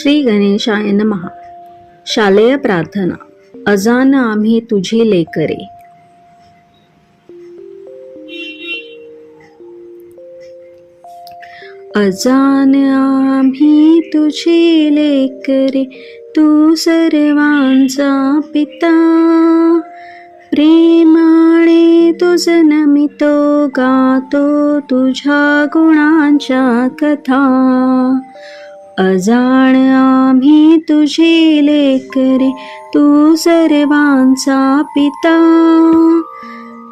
श्री गणेशाय महा शालेय प्रार्थना. अजान आम्ही तुझी लेकरे. अजान आम्ही तुझी लेकरे तू सर्वांचा पिता. प्रेमाने तुझ नमितो गातो तुझ्या गुणांच्या कथा. अजाण आम्ही तुझे लेकरे तू सर्वांचा पिता.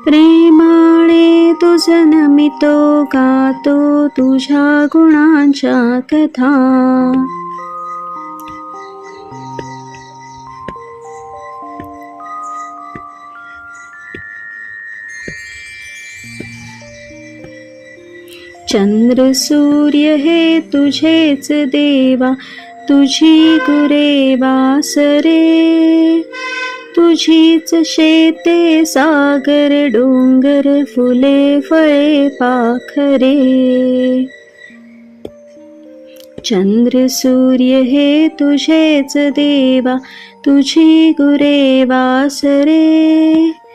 प्रेमाने तुझ नमितो गातो तुझ्या गुणांच्या कथा. चंद्र सूर्य हे तुझेच देवा तुझी गुरेवा सरे तुझीच शेते सागर डोंगर फुले फळे पाखरे. चंद्र सूर्य हे तुझेच देवा तुझी गुरेवा सरे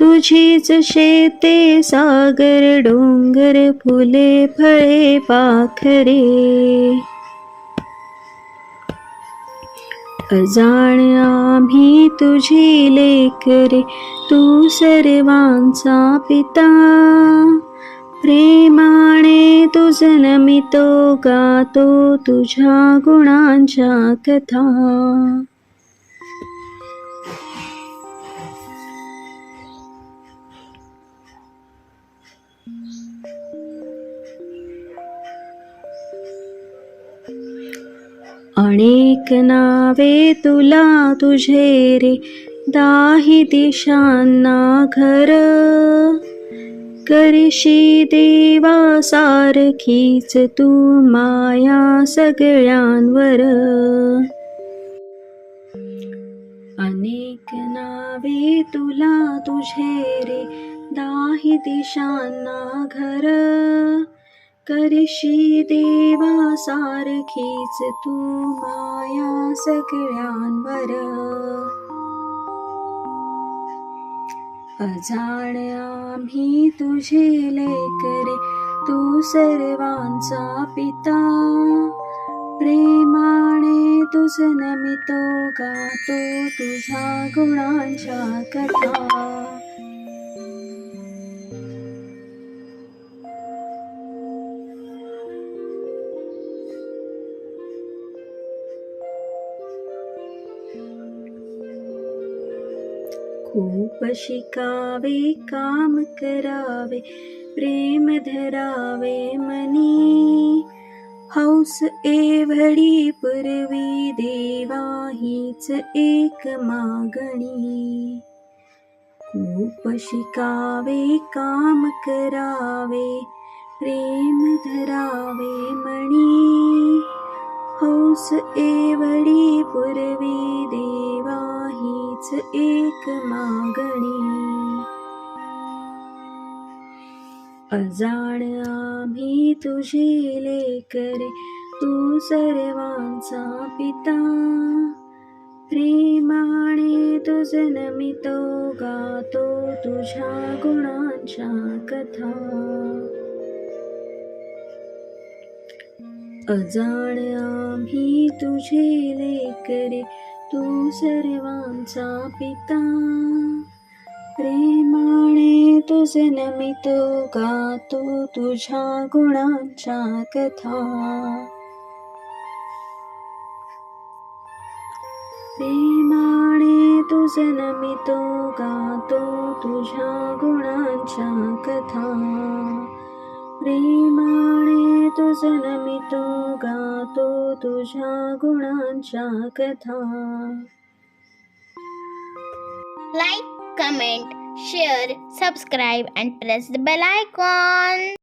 तुझीच शेते सागर डोंगर फुले फळे पाखरे. अजाण आम्ही तुझी लेकरे तू सर्वांचा पिता. प्रेमाने तुझ नमितो गातो तुझ्या गुणांच्या कथा. अनेक नावे तुला तुझे रे दाही दिशांना घर. करशी देवा सारखीच तू माया सगळ्यांवर. अनेक नावे तुला तुझे रे दाही दिशांना घर. करशी देवा सारखीच तू माया सगळ्यांवर अजाण आम्ही तुझे लेकरे तू सर्वांचा पिता. प्रेमाने तुझ नमितो गातो तुझ्या गुणांच्या कथा. खूप शिकावे काम करावे प्रेम धरावे मनी। हौस एवढी पूर्वी देवा हीच एक मागणी। खूप शिकावे काम करावे प्रेम धरावे मणी हंस एवढी पूर्वी देवा हीच एक मागणी. अजाण आम्ही तुझे लेकरे तू सर्वांचा पिता. प्रेमाने तुझ नमितो गातो तुझ्या गुणांच्या कथा. अजाण आम्ही तुझे लेकरे तू सर्वांचा पिता. प्रेमाने तुझ नमितो गातो तुझ्या गुणांच्या कथा. प्रेमाने तुझ नमितो गातो तुझ्या गुणांच्या कथा. प्रेमाने तुझ नमितो गातो तुझ्या गुणांच्या कथा like, comment, share, subscribe, and press the bell icon.